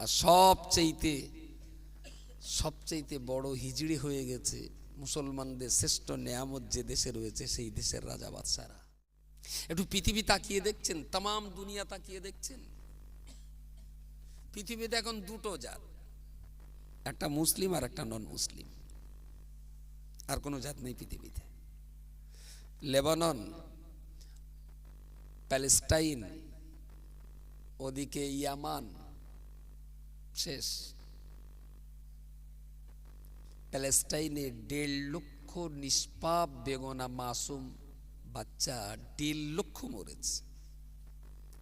আর সবচেয়েতে সবচেয়েতে বড় হিজড়ি হয়ে গেছে মুসলমানদের শ্রেষ্ঠ নেয়ামত যে দেশে রয়েছে, সেই দেশের রাজা বাদশারা। একটু পৃথিবী তাকিয়ে দেখছেন তাম দুনিয়া তাকিয়ে দেখছেন। পৃথিবীতে এখন দুটো জাত, একটা মুসলিম আর একটা নন মুসলিম আর কোনো জাত নেই পৃথিবীতে। লেবানন, প্যালেস্টাইন, ওদিকে ইয়ামান শেষ প্যালেস্টাইনে দেড় লক্ষ নিষ্পাপ, বেগনা মাসুম বাচ্চা দেড় লক্ষ মরেছে।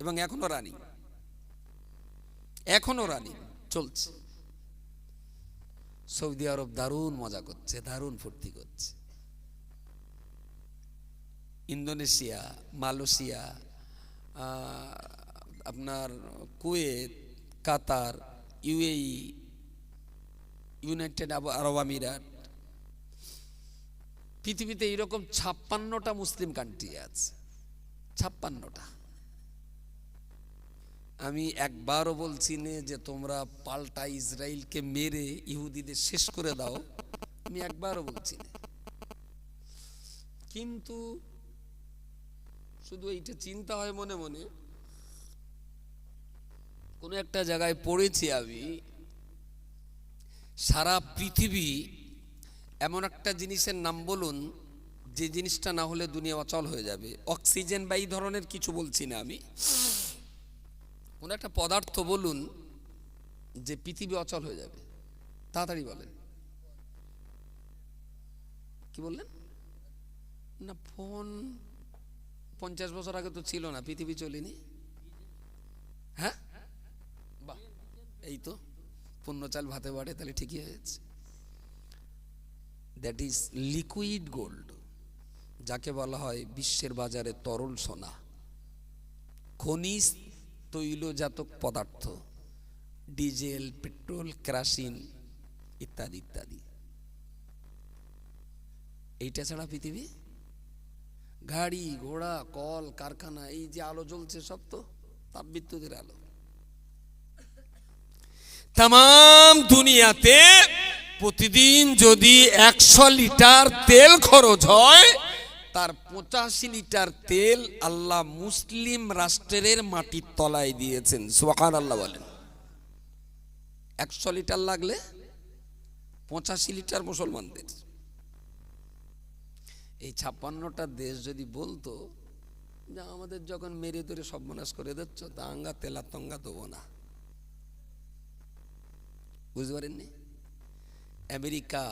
এবং এখনও রানি এখনও রানি চলছে। সৌদি আরব দারুণ মজা করছে, দারুণ ফুর্তি করছে। ইন্দোনেশিয়া, মালয়েশিয়া আপনার Kuwait, Qatar UAE United Arab আমিরাত পৃথিবীতে এরকম ছাপ্পান্নটা মুসলিম কান্ট্রি আছে। ছাপ্পান্নটা। আমি একবারও বলছি না যে তোমরা পাল্টা ইসরায়েলকে মেরে ইহুদিদের শেষ করে দাও। আমি একবারও বলছি না। কিন্তু শুধু এইটা চিন্তা হয় মনে মনে কোনো একটা জায়গায় পড়েছি আমি, সারা পৃথিবী এমন একটা জিনিসের নাম বলুন, যে জিনিসটা না হলে দুনিয়া অচল হয়ে যাবে। অক্সিজেন বা এই ধরনের কিছু বলছি না আমি। কোন একটা পদার্থ বলুন, যে পৃথিবী অচল হয়ে যাবে। তাড়াতাড়ি বলেন। কি বললেন? না, ফোন পঞ্চাশ বছর আগে তো ছিল না, পৃথিবী চলেনি। হ্যাঁ? এই তো, পূর্ণ চাল ভাতে বাড়ে, তাহলে ঠিকই হয়েছে। দ্যাট ইজ লিকুইড গোল্ড যাকে বলা হয় বিশ্বের বাজারে তরল সোনা। খনিজ তৈলজাতক পদার্থ, ডিজেল, পেট্রোল, ক্রাসিন ইত্যাদি ইত্যাদি। এইটা ছাড়া পৃথিবী? গাড়ি, ঘোড়া, কল, কারখানা, এই যে আলো জ্বলছে সব তো, তাপবিদ্যুতের আলো। তাম দুনিয়াতে প্রতিদিন যদি একশো লিটার তেল খরচ হয়, তার পঁচাশি লিটার তেল আল্লাহ মুসলিম রাষ্ট্রের মাটির তলায় দিয়েছেন। সোহান আল্লাহ বলেন। একশো লিটার লাগলে পঁচাশি লিটার মুসলমানদের। এই ছাপ্পান্নটা দেশ যদি বলতো, যে আমাদের যখন মেরে ধরে সর্বনাশ করে দিচ্ছ, তা আঙ্গা তেলা তঙ্গা দেবো না। বুঝতে পারেননি? আমেরিকা,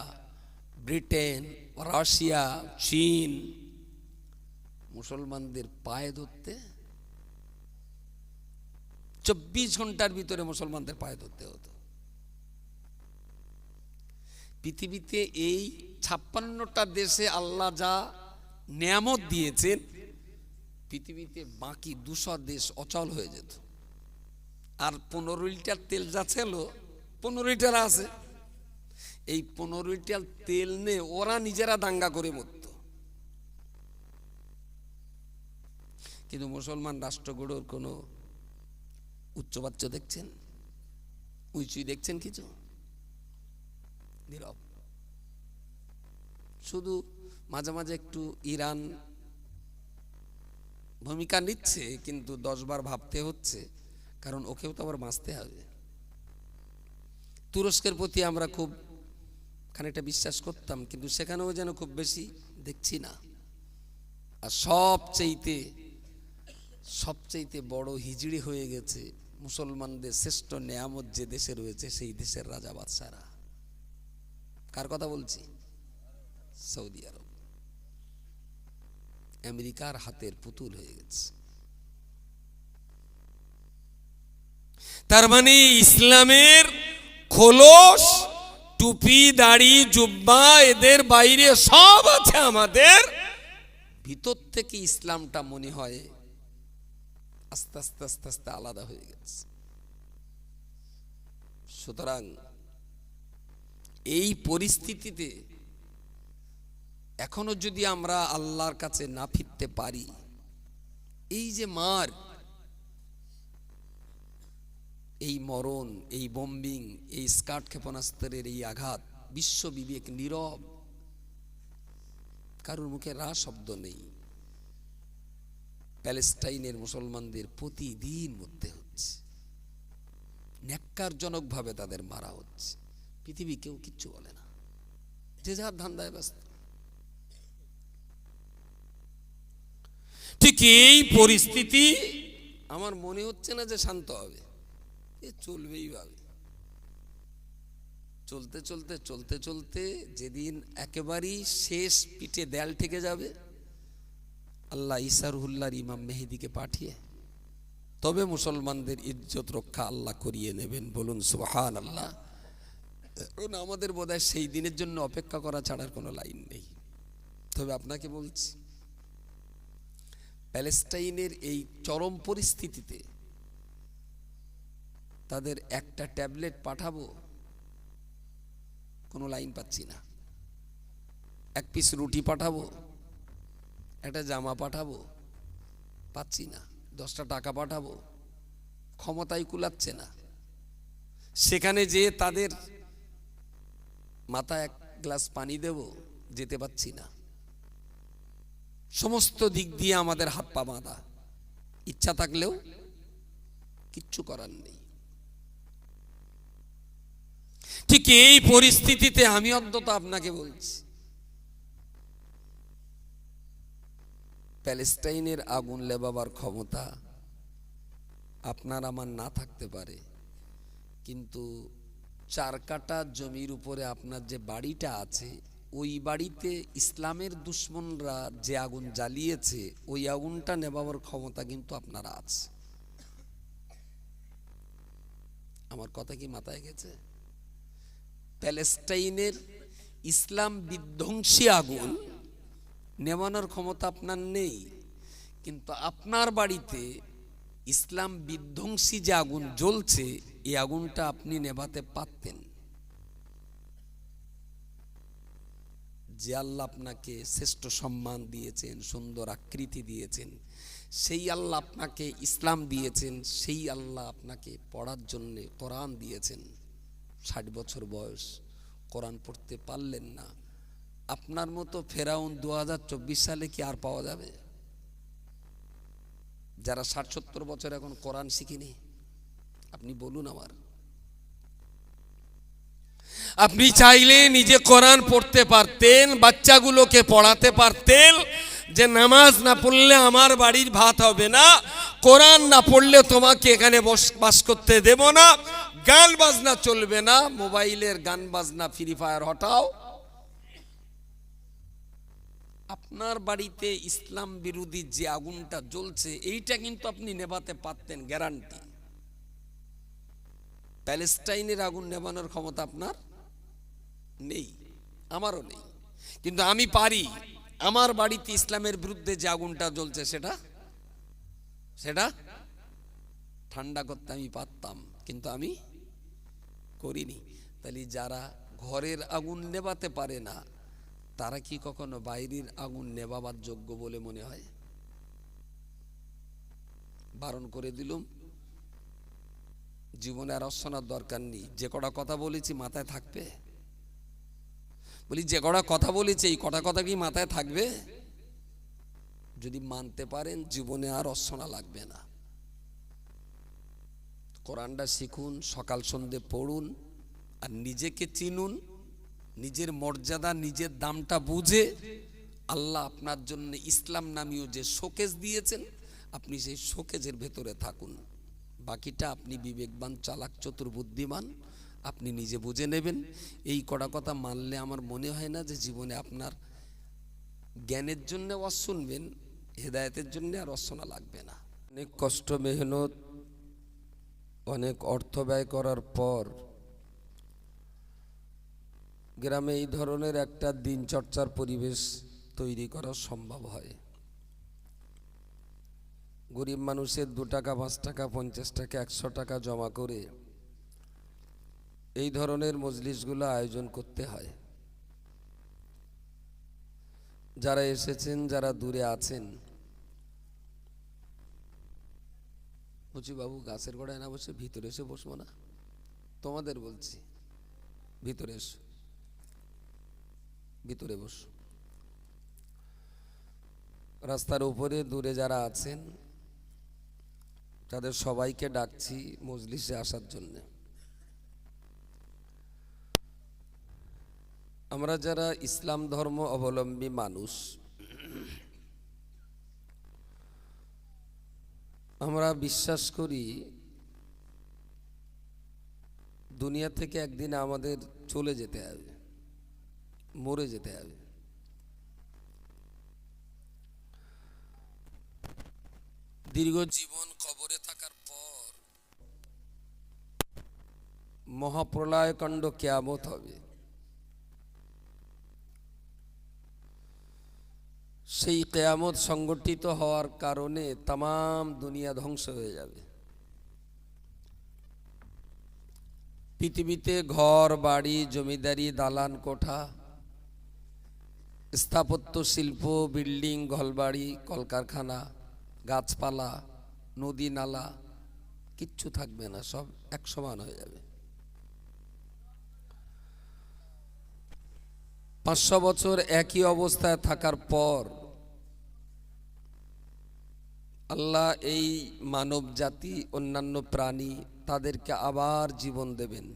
ব্রিটেন, রাশিয়া, চীন, মুসলমানদের পায়ে ধরতে? চব্বিশ ঘণ্টার ভিতরে মুসলমানদের পায়ে ধরতে হতো। পৃথিবীতে এই ছাপ্পান্নটা দেশে আল্লাহ যা নিয়ামত দিয়েছেন, পৃথিবীতে বাকি দুশো দেশ অচল হয়ে যেত। আর পনেরো লিটার তেল যা ছিল পনেরো লিটার আছে। এই পনেরো লিটার তেল নে ওরা নিজেরা দাঙ্গা করে মরত। কিন্তু মুসলমান রাষ্ট্রগুলোর কোনো উচ্চবাচ্য দেখছেন? উঁচুই দেখছেন কিছু? নীরব। শুধু মাঝে মাঝে একটু ইরান ভূমিকা নিচ্ছে, কিন্তু দশবার ভাবতে হচ্ছে, কারণ ওকেও তো আবার বাঁচতে হবে। তুরস্কের প্রতি আমরা খুব খানিকটা বিশ্বাস করতাম, কিন্তু সেখানেও যেন খুব বেশি দেখছি না। আর সবচেয়েতে সবচেয়েতে বড় হিজড়ি হয়ে গেছে মুসলমানদের শ্রেষ্ঠ নেয়ামত যে দেশে রয়েছে, সেই দেশের রাজা বাদশারা। কার কথা বলছি? Saudi Arab. আমেরিকার হাতের পুতুল হয়ে গেছে। তার মানে ইসলামের খোলস, টুপি, দাড়ি, জুব্বা, এদের বাইরে সব আছে আমাদের। ভিতর থেকে ইসলামটা মনে হয় আস্তে আস্তে আস্তে আস্তে আলাদা হয়ে গেছে। সুতরাং এই পরিস্থিতিতে এখনও যদি আমরা আল্লাহর কাছে না ফিরতে পারি, এই যে মার এই মরণ, এই বম্বিং এই স্কার্ট ক্ষেপণাস্ত্রের এই আঘাত বিশ্ব বিবেক নীরব। কারোর মুখে রা শব্দ নেই। প্যালেস্টাইনের মুসলমানদের প্রতিদিন মধ্যে হচ্ছে। ন্যাক্কারজনকভাবে তাদের মারা হচ্ছে। পৃথিবী কেউ কিচ্ছু বলে না। যে যার ধান্দায় ব্যস্ত। ঠিক এই পরিস্থিতি আমার মনে হচ্ছে না যে শান্ত হবে। এ চলবেই ভাবে। চলতে চলতে চলতে চলতে যেদিন একেবারেই শেষ পিঠে দেয়াল ঠেকে যাবে, আল্লাহ ইসারুল্লাহর ইমাম মেহেদিকে পাঠিয়ে, তবে মুসলমানদের ইজ্জত রক্ষা আল্লাহ করিয়ে নেবেন বলুন সুবহান আল্লাহ আমাদের বোধহয় সেই দিনের জন্য অপেক্ষা করা ছাড়ার কোনো লাইন নেই। তবে আপনাকে বলছি, প্যালেস্টাইনের এই চরম পরিস্থিতিতে তাদের একটা ট্যাবলেট পাঠাবো? কোনো লাইন পাচ্ছি না। এক পিস রুটি পাঠাবো? একটা জামা পাঠাবো? পাচ্ছি না। দশটা টাকা পাঠাবো? ক্ষমতাই কুলাচ্ছে না। সেখানে যে তাদের মাথা এক গ্লাস পানি দেব, যেতে পাচ্ছি না। সমস্ত দিক দিয়ে আমাদের হাত পা বাঁধা। ইচ্ছা থাকলেও কিচ্ছু করার নেই। ঠিক এই পরিস্থিতিতে আমি অন্তত আপনাকে বলছি। প্যালেস্টাইনের আগুন লেবাবার ক্ষমতা আপনার আমার না থাকতে পারে, কিন্তু চার কাটা জমির উপরে আপনার যে বাড়িটা আছে, ওই বাড়িতে ইসলামের দুশ্মনরা যে আগুন জ্বালিয়েছে, ওই আগুনটা নেবাবার ক্ষমতা কিন্তু আপনার আছে। আমার কথা কি মাথায় গেছে? প্যালেস্টাইনের ইসলাম বিধ্বংসী আগুন নেমানোর ক্ষমতা আপনার নেই। কিন্তু আপনার বাড়িতে ইসলাম বিধ্বংসী যে আগুন জ্বলছে, এই আগুনটা আপনি নেভাতে পারতেন। যে আল্লাহ আপনাকে শ্রেষ্ঠ সম্মান দিয়েছেন, সুন্দর আকৃতি দিয়েছেন, সেই আল্লাহ আপনাকে ইসলাম দিয়েছেন, সেই আল্লাহ আপনাকে পড়ার জন্যে কোরআন দিয়েছেন। ষাট বছর বয়স। কোরআন পড়তে পারলেন না। আপনার মতো ফেরাউন দুহাজার চব্বিশ সালে কি আর পাওয়া যাবে? যারা ষাট সত্তর বছর এখন কোরআন শিখিনি, আপনি বলুন আমার। আপনি চাইলে নিজে কোরআন পড়তে পারতেন, বাচ্চাগুলোকে পড়াতে পারতেন, যে নামাজ না পড়লে আমার বাড়ির ভাত হবে না, কোরআন না পড়লে তোমাকে এখানে বস- বাস করতে দেব না। গান বাজনা চলবে না, মোবাইলের গান বাজনা ফ্রি ফায়ার হটাও। আপনার বাড়িতে ইসলাম বিরোধী যে আগুনটা জ্বলছে, এইটা কিন্তু আপনি নেভাতে পারতেন গ্যারান্টি প্যালেস্টাইনের আগুন নেভানোর ক্ষমতা আপনার নেই, আমারও নেই। কিন্তু আমি পারি, আমার বাড়িতে ইসলামের বিরুদ্ধে যে আগুনটা জ্বলছে, সেটা সেটা ঠান্ডা করতে আমি পারতাম, কিন্তু আমি করিনি। তাহলে যারা ঘরের আগুন নেভাতে পারে না, তারা কি কখনো বাইরের আগুন নেভাবার যোগ্য বলে মনে হয়? বারণ করে দিলুম। জীবনে আর অশোনার দরকার নেই। যে কটা কথা বলেছি মাথায় থাকবে? বলি, যে কটা কথা বলেছি, এই কটা কথা কি মাথায় থাকবে? যদি মানতে পারেন, জীবনে আর অশোনা লাগবে না। কোরআনটা শিখুন, সকাল সন্ধে পড়ুন, আর নিজেকে চিনুন, নিজের মর্যাদা, নিজের দামটা বুঝে আল্লাহ আপনার জন্য ইসলাম নামীয় যে শোকেজ দিয়েছেন, আপনি সেই শোকেজের ভেতরে থাকুন। বাকিটা আপনি বিবেকবান, চালাক, চতুর, বুদ্ধিমান, আপনি নিজে বুঝে নেবেন। এই কটা কথা মানলে আমার মনে হয় না যে জীবনে আপনার জ্ঞানের জন্য ওয়াজ শুনবেন, হেদায়েতের জন্য আর অশোনা লাগবে না। অনেক কষ্ট, মেহনত অনেক অর্থ ব্যয় করার পর গ্রামে এই ধরনের একটা দিনচর্চার পরিবেশ তৈরি করা সম্ভব হয়। গরিব মানুষের দু টাকা, পাঁচ টাকা, পঞ্চাশ টাকা, একশো টাকা জমা করে এই ধরনের মজলিসগুলো আয়োজন করতে হয়। যারা এসেছেন, যারা দূরে আছেন বলছি বাবু গাছের গোড়ায় না বসে ভিতরে এসে বসবো না? তোমাদের বলছি, ভিতরে এসো। ভিতরে বসো। রাস্তার উপরে দূরে যারা আছেন, তাদের সবাইকে ডাকছি মজলিসে আসার জন্যে। আমরা যারা ইসলাম ধর্ম অবলম্বী মানুষ আমরা বিশ্বাস করি দুনিয়া থেকে একদিন আমাদের চলে যেতে হবে, মরে যেতে হবে। দীর্ঘ জীবন কবরে থাকার পর মহাপ্রলয়কাণ্ড কেয়ামত হবে। সেই কেয়ামত সংগঠিত হওয়ার কারণে তাম দুনিয়া ধ্বংস হয়ে যাবে। পৃথিবীতে ঘর, বাড়ি, জমিদারি, দালান, কোঠা, স্থাপত্য, শিল্প, বিল্ডিং, ঘরবাড়ি, কলকারখানা, গাছপালা, নদী, নালা, কিচ্ছু থাকবে না, সব এক সমান হয়ে যাবে। পাঁচশো বছর একই অবস্থায় থাকার পর আল্লাহ এই মানব জাতি অন্যান্য প্রাণী তাদেরকে আবার জীবন দেবেন।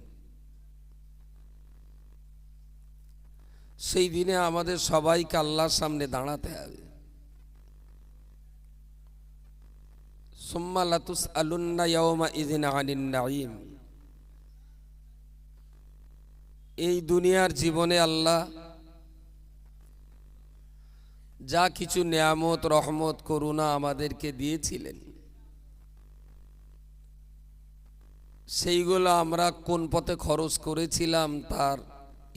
সেই দিনে আমাদের সবাইকে আল্লাহর সামনে দাঁড়াতে হবে। আলুন্না এই দুনিয়ার জীবনে আল্লাহ যা কিছু নিয়ামত, রহমত, করুণা আমাদেরকে দিয়েছিলেন, সেইগুলো আমরা কোন পথে খরচ করেছিলাম তার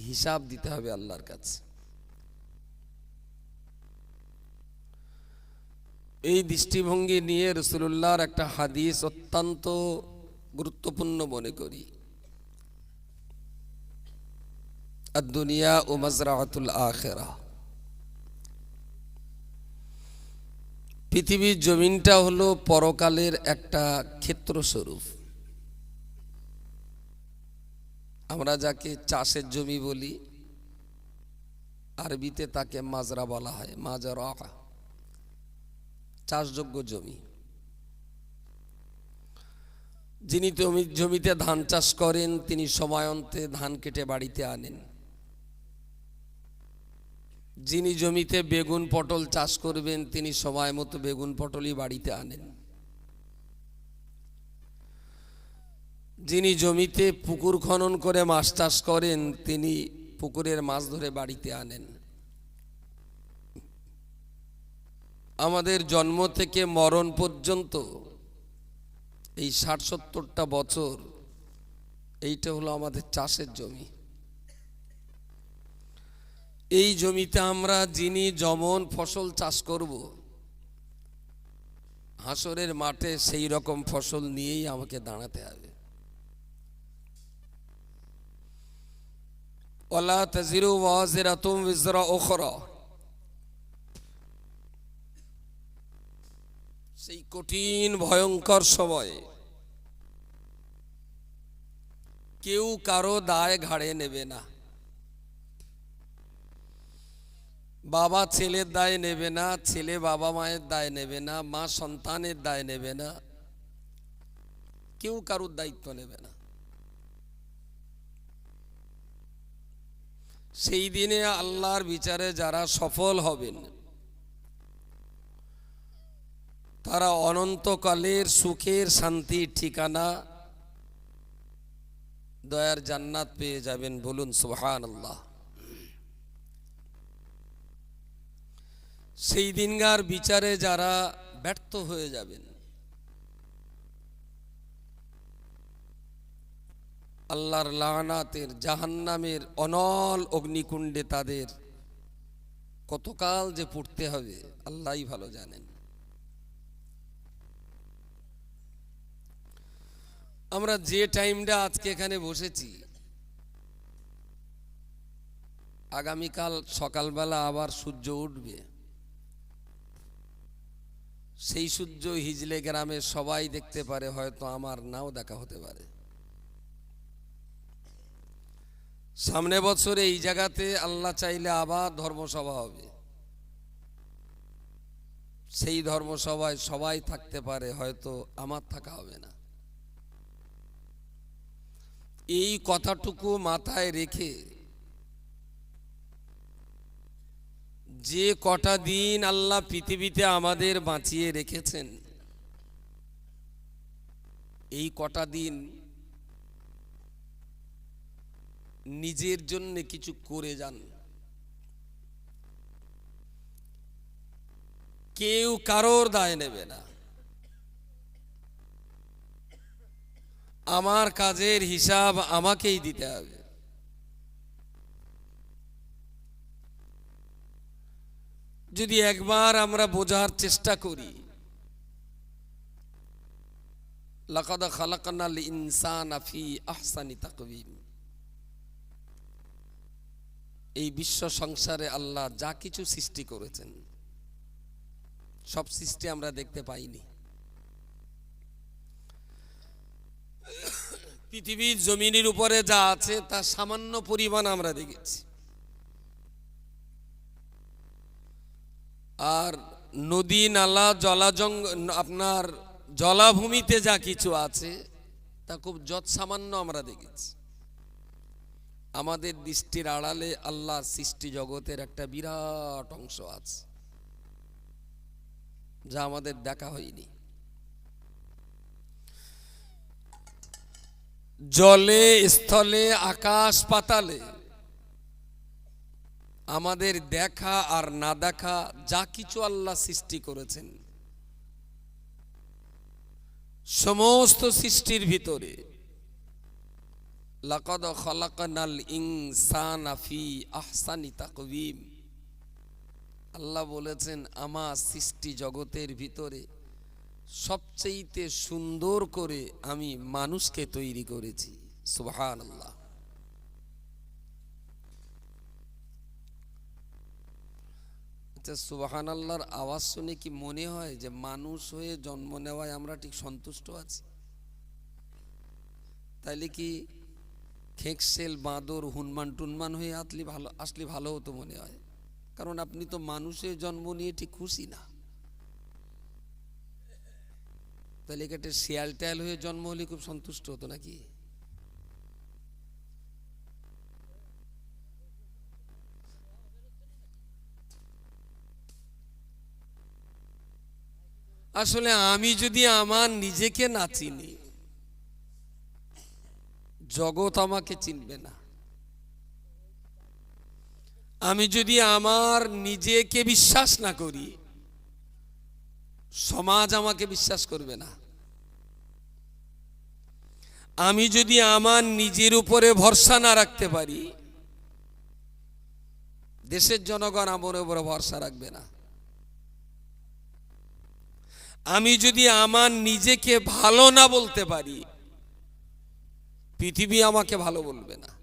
হিসাব দিতে হবে আল্লাহর কাছে। এই দৃষ্টিভঙ্গি নিয়ে রসুল্লাহর একটা হাদিস অত্যন্ত গুরুত্বপূর্ণ মনে করি। আর দুনিয়া ও মজরাতুল আখেরা। পৃথিবীর জমিনটা হলো পরকালের একটা ক্ষেত্রস্বরূপ। আমরা যাকে চাষের জমি বলি, আরবিতে তাকে মাজরা বলা হয়, মাজরা। চাষযোগ্য জমি। যিনি জমি জমিতে ধান চাষ করেন, তিনি সময়ন্তে ধান কেটে বাড়িতে আনেন। যিনি জমিতে বেগুন পটল চাষ করবেন, তিনি সময় মতো বেগুন পটলই বাড়িতে আনেন। যিনি জমিতে পুকুর খনন করে মাছ চাষ করেন, তিনি পুকুরের মাছ ধরে বাড়িতে আনেন। আমাদের জন্ম থেকে মরণ পর্যন্ত এই ষাট সত্তরটা বছর এইটা হলো আমাদের চাষের জমি। এই জমিতে আমরা যিনি যেমন ফসল চাষ করব, হাসরের মাঠে সেই রকম ফসল নিয়েই আমাকে দাঁড়াতে হবে। ওলা সেই কঠিন, ভয়ঙ্কর সময়ে কেউ কারও দায় ঘাড়ে নেবে না। বাবা ছেলের দায় নেবে না, ছেলে বাবা মায়ের দায় নেবে না, মা সন্তানের দায় নেবে না। কেউ কারোর দায়িত্ব নেবে না। সেই দিনে আল্লাহর বিচারে যারা সফল হবেন, তারা অনন্তকালের সুখের শান্তির ঠিকানা দয়ার জান্নাত পেয়ে যাবেন বলুন সুহান আল্লাহ সেই দিনকার বিচারে যারা ব্যর্থ হয়ে যাবেন, আল্লাহর লানাতের জাহান্নামের অনল অগ্নিকুণ্ডে তাদের কতকাল যে পড়তে হবে আল্লাহই ভালো জানেন। আমরা যে টাইমটা আজকে এখানে বসেছি, আগামীকাল সকালবেলা আবার সূর্য উঠবে। সেই সূর্য হিজলে গ্রামে সবাই দেখতে পারে, হয়তো আমার নাও দেখা হতে পারে। সামনে বছরে এই জায়গাতে আল্লাহ চাইলে আবার ধর্মসভা হবে। সেই ধর্মসভায় সবাই থাকতে পারে, হয়তো আমার থাকা হবে না। এই কথাটুকু মাথায় রেখে যে কটা দিন আল্লাহ পৃথিবীতে আমাদের বাঁচিয়ে রেখেছেন, এই কটা দিন নিজের জন্য কিছু করে যান। কেউ কারোর দায় নেবে না। আমার কাজের হিসাব আমাকেই দিতে হবে। যদি একবার আমরা বোঝার চেষ্টা করি ইনসান আফি আহসানি এই বিশ্ব সংসারে আল্লাহ যা কিছু সৃষ্টি করেছেন, সব সৃষ্টি আমরা দেখতে পাইনি। পৃথিবীর জমিনের উপরে যা আছে তা সামান্য পরিমাণ আমরা দেখেছি। আর নদী, নালা জলাজঙ্গ আপনার জলাভূমিতে যা কিছু আছে, তা খুব যৎ সামান্য আমরা দেখেছি। আমাদের দৃষ্টির আড়ালে আল্লাহ সৃষ্টি জগতের একটা বিরাট অংশ আছে, যা আমাদের দেখা হয়নি। জলে, স্থলে, আকাশ পাতালে আমাদের দেখা আর না দেখা যা কিছু আল্লাহ সৃষ্টি করেছেন। সমস্ত সৃষ্টির ভিতরে লাকাদ খলাকানাল ইনসান আফি আহসানি তাকবিম আল্লাহ বলেছেন, আমার সৃষ্টি জগতের ভিতরে সবচেয়েতে সুন্দর করে আমি মানুষকে তৈরি করেছি। সুবহান আল্লাহ আচ্ছা সুবাহান আল্লাহর আওয়াজ শুনে কি মনে হয় যে মানুষ হয়ে জন্ম নেওয়ায় আমরা ঠিক সন্তুষ্ট আছি? তাইলে কি খেকসেল, বাঁদর, হুনমান টুনমান হয়ে আসলে ভালো আসলে ভালো হতো মনে হয়? কারণ আপনি তো মানুষের জন্ম নিয়ে ঠিক খুশি না। তাহলে কি একটা শিয়াল টেয়াল হয়ে জন্ম হলে খুব সন্তুষ্ট হতো নাকি? আসলে আমি যদি আমার নিজেকে না চিনি, জগৎ আমাকে চিনবে না। আমি যদি আমার নিজেকে বিশ্বাস না করি, সমাজ আমাকে বিশ্বাস করবে না। আমি যদি আমার নিজের উপরে ভরসা না রাখতে পারি, দেশের জনগণ আমার উপরে ভরসা রাখবে না। আমি যদি আমার নিজেকে ভালো না বলতে পারি পৃথিবী আমাকে ভালো বলবে না।